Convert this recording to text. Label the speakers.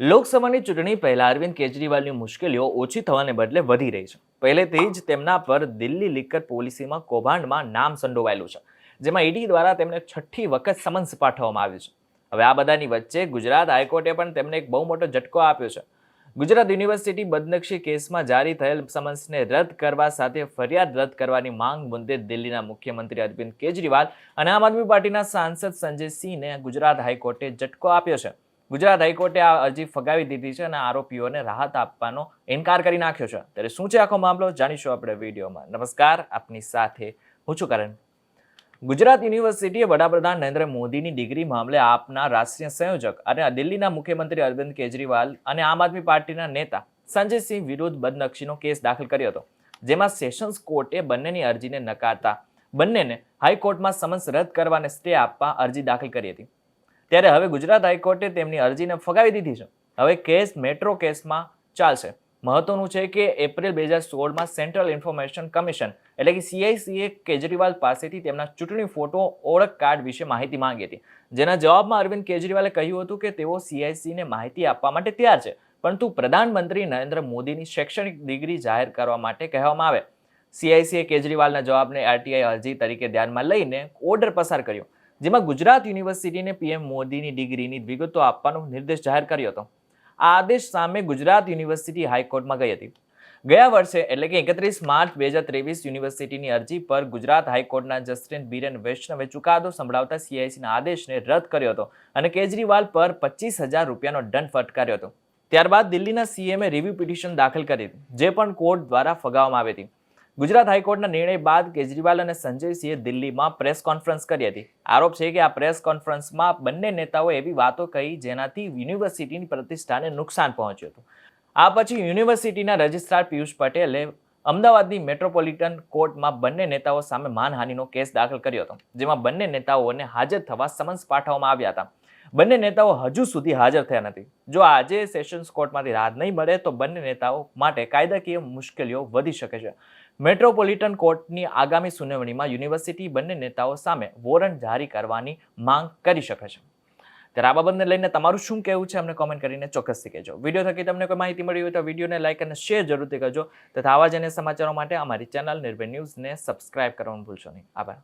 Speaker 1: લોકસભાની ચૂંટણી પહેલા અરવિંદ કેજરીવાલની મુશ્કેલીઓ ઓછી થવાને બદલે વધી રહી છે. પહેલેથી જ તેમના પર દિલ્હી લીકર પોલિસીમાં કૌભાંડમાં નામ સંડોવાયેલું છે, જેમાં ઈડી દ્વારા તેમને છઠ્ઠી વખત સમન્સ પાઠવવામાં આવ્યું છે. હવે આ બધાની વચ્ચે ગુજરાત હાઈકોર્ટે પણ તેમને એક બહુ મોટો ઝટકો આપ્યો છે. ગુજરાત યુનિવર્સિટી બદનક્ષી કેસમાં જારી થયેલ સમન્સને રદ કરવા સાથે ફરિયાદ રદ કરવાની માંગ મુદ્દે દિલ્હીના મુખ્યમંત્રી અરવિંદ કેજરીવાલ અને આમ આદમી પાર્ટીના સાંસદ સંજય સિંહને ગુજરાત હાઈકોર્ટે ઝટકો આપ્યો છે. ગુજરાત હાઈકોર્ટે આ અરજી ફગાવી દીધી છે અને આરોપીઓને રાહત આપવાનો ઇનકાર કરી નાખ્યો છે. ત્યારે શું છે આખો મામલો? જાણીશું આપણે વિડીયોમાં. નમસ્કાર, આપની સાથે હું છું કરણ. ગુજરાત યુનિવર્સિટીએ વડાપ્રધાન નરેન્દ્ર મોદીની ડિગ્રી મામલે આપના રાષ્ટ્રીય સંયોજક અને દિલ્હીના મુખ્યમંત્રી અરવિંદ કેજરીવાલ અને આમ આદમી પાર્ટીના નેતા સંજયસિંહ વિરુદ્ધ બદનક્ષીનો કેસ દાખલ કર્યો હતો, જેમાં સેશન્સ કોર્ટે બંનેની અરજીને નકારતા બંનેને હાઈકોર્ટમાં સમન્સ રદ કરવાને સ્ટે આપવા અરજી દાખલ કરી હતી. ત્યારે હવે ગુજરાત હાઈકોર્ટે તેમની અરજીને ફગાવી દીધી છે. હવે કેસ, મેટ્રો કેસમાં ચાલશે. મહત્વનું છે કે એપ્રિલ બે હજાર સોળમાં સેન્ટ્રલ ઇન્ફોર્મેશન કમિશન, એટલે કે સીઆઈસીએ કેજરીવાલ પાસેથી તેમના ચૂંટણી ફોટો, ઓળખ કાર્ડ વિશે માહિતી માંગી હતી. જેના જવાબમાં અરવિંદ કેજરીવાલે કહ્યું હતું કે તેઓ સીઆઈસીને માહિતી આપવા માટે તૈયાર છે, પરંતુ પ્રધાનમંત્રી નરેન્દ્ર મોદીની શૈક્ષણિક ડિગ્રી જાહેર કરવા માટે કહેવામાં આવે. સીઆઈસીએ કેજરીવાલના જવાબને આરટીઆઈ અરજી તરીકે ધ્યાનમાં લઈને ઓર્ડર પસાર કર્યો. જેમાં ગુજરાત યુનિવર્સિટીને પીએમ મોદીની ડિગ્રીની વિગતો આપવાનો નિર્દેશ જાહેર કર્યો હતો. આ આદેશ સામે ગુજરાત યુનિવર્સિટી હાઈકોર્ટમાં ગઈ હતી. ગયા વર્ષે, એટલે કે એકત્રીસ માર્ચ બે હજાર ત્રેવીસ યુનિવર્સિટીની અરજી પર ગુજરાત હાઈકોર્ટના જસ્ટિન બીરેન વૈષ્ણવે ચુકાદો સંભળાવતા સીઆઈસીના આદેશને રદ કર્યો હતો અને કેજરીવાલ પર પચીસ હજાર રૂપિયાનો દંડ ફટકાર્યો હતો. ત્યારબાદ દિલ્હીના સીએમએ રિવ્યુ પિટિશન દાખલ કરી જે પણ કોર્ટ દ્વારા ફગાવવામાં આવી હતી. ગુજરાત હાઈકોર્ટના નિર્ણય બાદ કેજરીવાલ અને સંજય સિંહે દિલ્હીમાં પ્રેસ કોન્ફરન્સ કરી હતી. આરોપ છે કે આ પ્રેસ કોન્ફરન્સમાં બંને નેતાઓએ એવી વાતો કહી જેનાથી યુનિવર્સિટીની પ્રતિષ્ઠાને નુકસાન પહોંચ્યું હતું. આ પછી યુનિવર્સિટીના રજિસ્ટ્રાર પિયુષ પટેલે અમદાવાદની મેટ્રોપોલિટન કોર્ટમાં બંને નેતાઓ સામે માનહાનિનો કેસ દાખલ કર્યો હતો, જેમાં બંને નેતાઓને હાજર થવા સમન્સ પાઠવવામાં આવ્યા હતા. બંને નેતાઓ હજુ સુધી હાજર થયા નથી. જો આજે સેશન્સ કોર્ટમાંથી રાહત નહીં મળે તો બંને નેતાઓ માટે કાયદાકીય મુશ્કેલીઓ વધી શકે છે. મેટ્રોપોલિટન કોર્ટની આગામી સુનાવણીમાં યુનિવર્સિટી બંને નેતાઓ સામે વોરંટ જારી કરવાની માંગ કરી શકે છે. ત્યારે આ બાબતને લઈને તમારું શું કહેવું છે અમને કોમેન્ટ કરીને ચોક્કસથી કહેજો. વીડિયો થકી તમને કોઈ માહિતી મળી હોય તો વિડીયોને લાઇક અને શેર જરૂરથી કરજો. તથા આવા જ અન્ય સમાચારો માટે અમારી ચેનલ નિર્ભય ન્યૂઝને સબસ્ક્રાઇબ કરવાનું ભૂલશો નહીં. આભાર.